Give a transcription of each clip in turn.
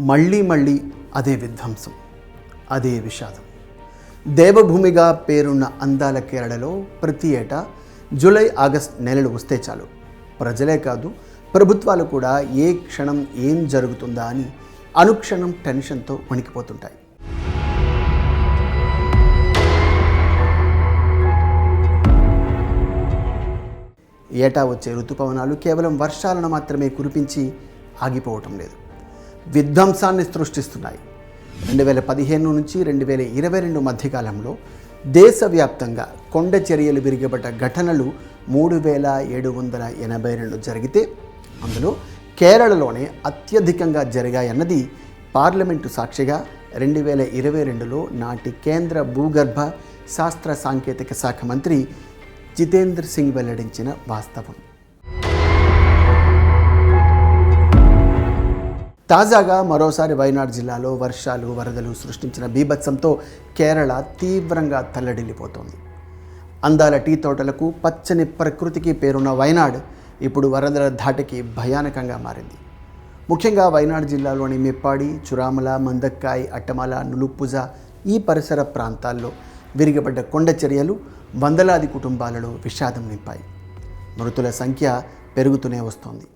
మళ్ళీ మళ్ళీ అదే విధ్వంసం అదే విషాదం. దేవభూమిగా పేరున్న అందాల కేరళలో ప్రతి ఏటా జూలై ఆగస్ట్ నెలలు వస్తే చాలు. ప్రజలే కాదు ప్రభుత్వాలు కూడా ఏ క్షణం ఏం జరుగుతుందా అని అనుక్షణం టెన్షన్తో వణికిపోతుంటాయి. ఏటా వచ్చే ఋతుపవనాలు కేవలం వర్షాలను మాత్రమే కురిపించి ఆగిపోవటం లేదు. విధ్వంసాన్ని సృష్టిస్తున్నాయి. రెండు వేల పదిహేను నుంచి రెండు వేల ఇరవై రెండు మధ్యకాలంలో దేశవ్యాప్తంగా కొండ చర్యలు విరిగబడ్డ ఘటనలు మూడు వేల ఏడు వందల ఎనభై రెండు జరిగితే అందులో కేరళలోనే అత్యధికంగా జరిగాయన్నది పార్లమెంటు సాక్షిగా రెండు వేల ఇరవై రెండులో నాటి కేంద్ర భూగర్భ శాస్త్ర సాంకేతిక శాఖ మంత్రి జితేంద్ర సింగ్ వెల్లడించిన వాస్తవం. తాజాగా మరోసారి వైనాడ్ జిల్లాలో వర్షాలు వరదలు సృష్టించిన బీభత్సంతో కేరళ తీవ్రంగా తల్లడిల్లిపోతోంది. అందాల టీ తోటలకు పచ్చని ప్రకృతికి పేరున్న వైనాడ్ ఇప్పుడు వరదల ధాటికి భయానకంగా మారింది. ముఖ్యంగా వైనాడ్ జిల్లాలోని మెప్పాడి చురామల మందక్కాయ్ అట్టమల నులుప్పుజ ఈ పరిసర ప్రాంతాల్లో విరిగబడ్డ కొండ చర్యలు వందలాది కుటుంబాలలో విషాదం నింపాయి. మృతుల సంఖ్య పెరుగుతూనే వస్తోంది.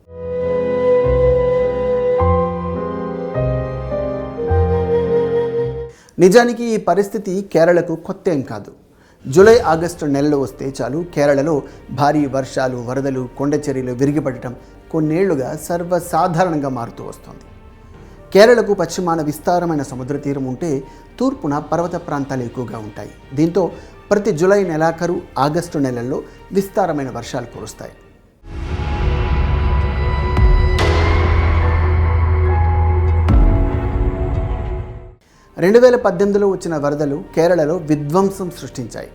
నిజానికి ఈ పరిస్థితి కేరళకు కొత్త ఏం కాదు. జూలై ఆగస్టు నెలలో వస్తే చాలు కేరళలో భారీ వర్షాలు వరదలు కొండచెరీలు విరిగిపడటం కొన్నేళ్ళుగా సర్వసాధారణంగా మారుతూ వస్తుంది. కేరళకు పశ్చిమాన విస్తారమైన సముద్ర తీరం ఉంటే తూర్పున పర్వత ప్రాంతాలు ఎక్కువగా ఉంటాయి. దీంతో ప్రతి జూలై నెలాఖరు ఆగస్టు నెలల్లో విస్తారమైన వర్షాలు కురుస్తాయి. రెండు వేల పద్దెనిమిదిలో వచ్చిన వరదలు కేరళలో విధ్వంసం సృష్టించాయి.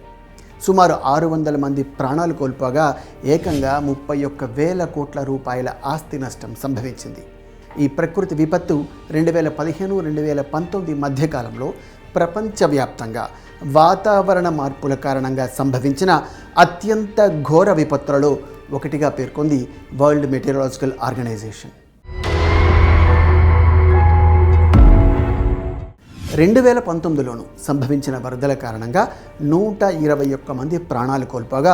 సుమారు ఆరు వందల మంది ప్రాణాలు కోల్పోగా ఏకంగా ముప్పై ఒక్క వేల కోట్ల రూపాయల ఆస్తి నష్టం సంభవించింది. ఈ ప్రకృతి విపత్తు రెండు వేల పదిహేను రెండు వేల పంతొమ్మిది మధ్యకాలంలో ప్రపంచవ్యాప్తంగా వాతావరణ మార్పుల కారణంగా సంభవించిన అత్యంత ఘోర విపత్తులలో ఒకటిగా పేర్కొంది వరల్డ్ మెటీరియలాజికల్ ఆర్గనైజేషన్ రెండు వేల పంతొమ్మిదిలోను సంభవించిన వరదల కారణంగా నూట ఇరవై ఒక్క మంది ప్రాణాలు కోల్పోగా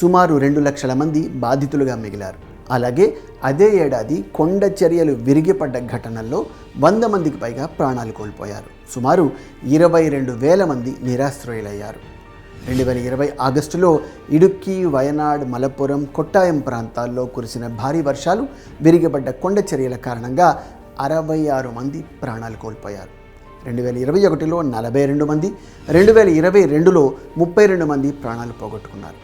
సుమారు రెండు లక్షల మంది బాధితులుగా మిగిలారు. అలాగే అదే ఏడాది కొండ చర్యలు విరిగిపడ్డ ఘటనల్లో వంద మందికి పైగా ప్రాణాలు కోల్పోయారు. సుమారు ఇరవై రెండు వేల మంది నిరాశ్రయులయ్యారు. రెండు వేల ఇరవై ఆగస్టులో ఇడుక్కి వయనాడ్ మలప్పురం కొట్టాయం ప్రాంతాల్లో కురిసిన భారీ వర్షాలు విరిగిపడ్డ కొండ చర్యల కారణంగా అరవై ఆరు మంది ప్రాణాలు కోల్పోయారు. రెండు వేల ఇరవై ఒకటిలో నలభై రెండు మంది రెండు వేల ఇరవై రెండులో ముప్పై రెండు మంది ప్రాణాలు పోగొట్టుకున్నారు.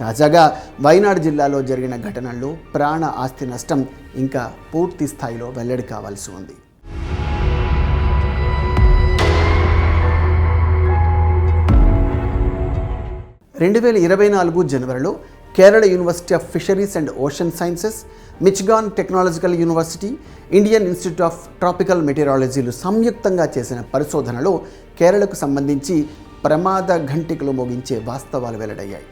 తాజాగా వైనాడు జిల్లాలో జరిగిన ఘటనల్లో ప్రాణ ఆస్తి నష్టం ఇంకా పూర్తి స్థాయిలో వెల్లడి కావాల్సి ఉంది. రెండు వేల ఇరవై నాలుగు జనవరిలో Kerala university of fisheries and ocean sciences Michigan technological university Indian institute of tropical మెటీరాలజీలు సంయుక్తంగా చేసిన పరిశోధనలో కేరళకు సంబంధించి ప్రమాద ఘంటికలు మోగించే వాస్తవాలు వెల్లడయ్యాయి.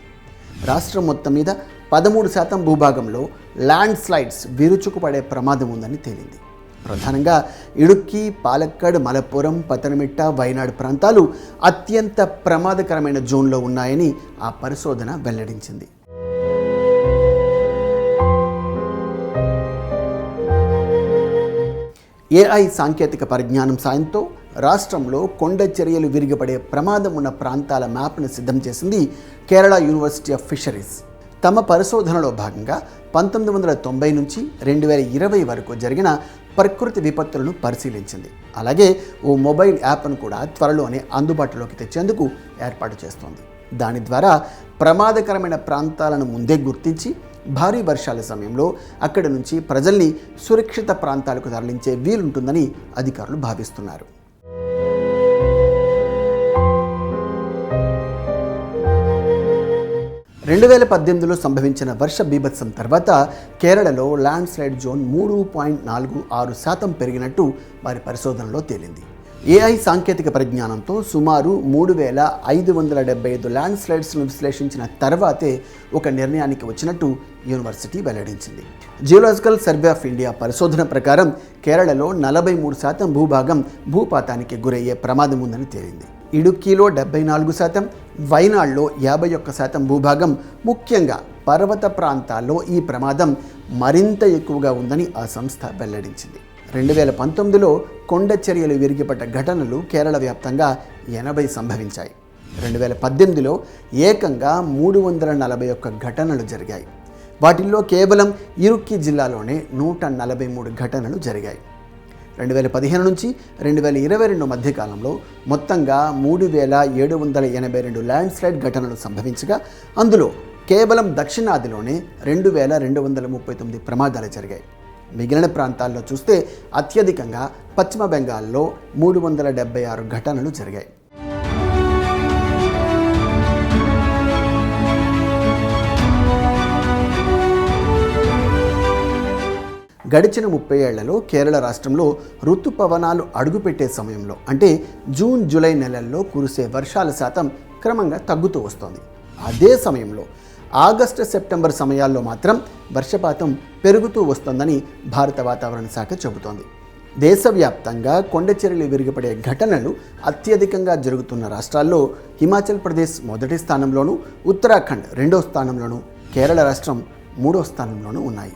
రాష్ట్రం మొత్తం మీద పదమూడు శాతం భూభాగంలో ల్యాండ్ స్లైడ్స్ విరుచుకుపడే ప్రమాదం ఉందని తేలింది. ప్రధానంగా ఇడుక్కి పాలక్కడ్ మలప్పురం పతనమిట్ట వయనాడు ప్రాంతాలు అత్యంత ప్రమాదకరమైన జోన్లో ఉన్నాయని ఆ పరిశోధన వెల్లడించింది. ఏఐ సాంకేతిక పరిజ్ఞానం సాయంతో రాష్ట్రంలో కొండ చర్యలు విరిగిపడే ప్రమాదం ఉన్న ప్రాంతాల మ్యాప్ను సిద్ధం చేసింది కేరళ యూనివర్సిటీ ఆఫ్ ఫిషరీస్. తమ పరిశోధనలో భాగంగా పంతొమ్మిది వందల తొంభై నుంచి రెండు వేల ఇరవై వరకు జరిగిన ప్రకృతి విపత్తులను పరిశీలించింది. అలాగే ఓ మొబైల్ యాప్ను కూడా త్వరలోనే అందుబాటులోకి తెచ్చేందుకు ఏర్పాటు చేస్తోంది. దాని ద్వారా ప్రమాదకరమైన ప్రాంతాలను ముందే గుర్తించి భారీ వర్షాల సమయంలో అక్కడి నుంచి ప్రజల్ని సురక్షిత ప్రాంతాలకు తరలించే వీలుంటుందని అధికారులు భావిస్తున్నారు. రెండు వేల పద్దెనిమిదిలో సంభవించిన వర్ష బీభత్సం తర్వాత కేరళలో ల్యాండ్ స్లైడ్ జోన్ మూడు పాయింట్ నాలుగు ఆరు శాతం పెరిగినట్టు వారి పరిశోధనలో తేలింది. ఏఐ సాంకేతిక పరిజ్ఞానంతో సుమారు మూడు వేల ఐదు వందల డెబ్బై ఐదు ల్యాండ్ స్లైడ్స్ను విశ్లేషించిన తర్వాతే ఒక నిర్ణయానికి వచ్చినట్టు యూనివర్సిటీ వెల్లడించింది. జియోలాజికల్ సర్వే ఆఫ్ ఇండియా పరిశోధన ప్రకారం కేరళలో నలభై మూడు శాతం భూభాగం భూపాతానికి గురయ్యే ప్రమాదం ఉందని తేలింది. ఇడుక్కీలో డెబ్బై నాలుగు శాతం వైనాడ్లో యాభై ఒక్క శాతం భూభాగం ముఖ్యంగా పర్వత ప్రాంతాల్లో ఈ ప్రమాదం మరింత ఎక్కువగా ఉందని ఆ సంస్థ వెల్లడించింది. రెండు వేల పంతొమ్మిదిలో కొండ చర్యలు విరిగిపడ్డ ఘటనలు కేరళ వ్యాప్తంగా ఎనభై సంభవించాయి. రెండు వేల పద్దెనిమిదిలో ఏకంగా మూడు వందల నలభై ఒక్క ఘటనలు జరిగాయి. వాటిల్లో కేవలం ఇరుక్కి జిల్లాలోనే నూట నలభై మూడు ఘటనలు జరిగాయి. రెండు వేల పదిహేను నుంచి రెండు వేల ఇరవై రెండు మధ్యకాలంలో మొత్తంగా మూడు వేల ఏడు వందల ఎనభై రెండు ల్యాండ్ స్లైడ్ ఘటనలు సంభవించగా అందులో కేవలం దక్షిణాదిలోనే రెండు వేల రెండు వందల ముప్పై తొమ్మిది ప్రమాదాలు జరిగాయి. మిగిలిన ప్రాంతాల్లో చూస్తే అత్యధికంగా పశ్చిమ బెంగాల్లో మూడు వందల డెబ్బై ఆరు ఘటనలు జరిగాయి. గడిచిన ముప్పై ఏళ్ళలో కేరళ రాష్ట్రంలో ఋతుపవనాలు అడుగుపెట్టే సమయంలో అంటే జూన్ జూలై నెలల్లో కురిసే వర్షాల శాతం క్రమంగా తగ్గుతూ వస్తోంది. అదే సమయంలో ఆగస్టు సెప్టెంబర్ సమయాల్లో మాత్రం వర్షపాతం పెరుగుతూ వస్తోందని భారత వాతావరణ శాఖ చెబుతోంది. దేశవ్యాప్తంగా కొండచెరలు విరిగిపడే ఘటనలు అత్యధికంగా జరుగుతున్న రాష్ట్రాల్లో హిమాచల్ ప్రదేశ్ మొదటి స్థానంలోనూ ఉత్తరాఖండ్ రెండో స్థానంలోనూ కేరళ రాష్ట్రం మూడో స్థానంలోనూ ఉన్నాయి.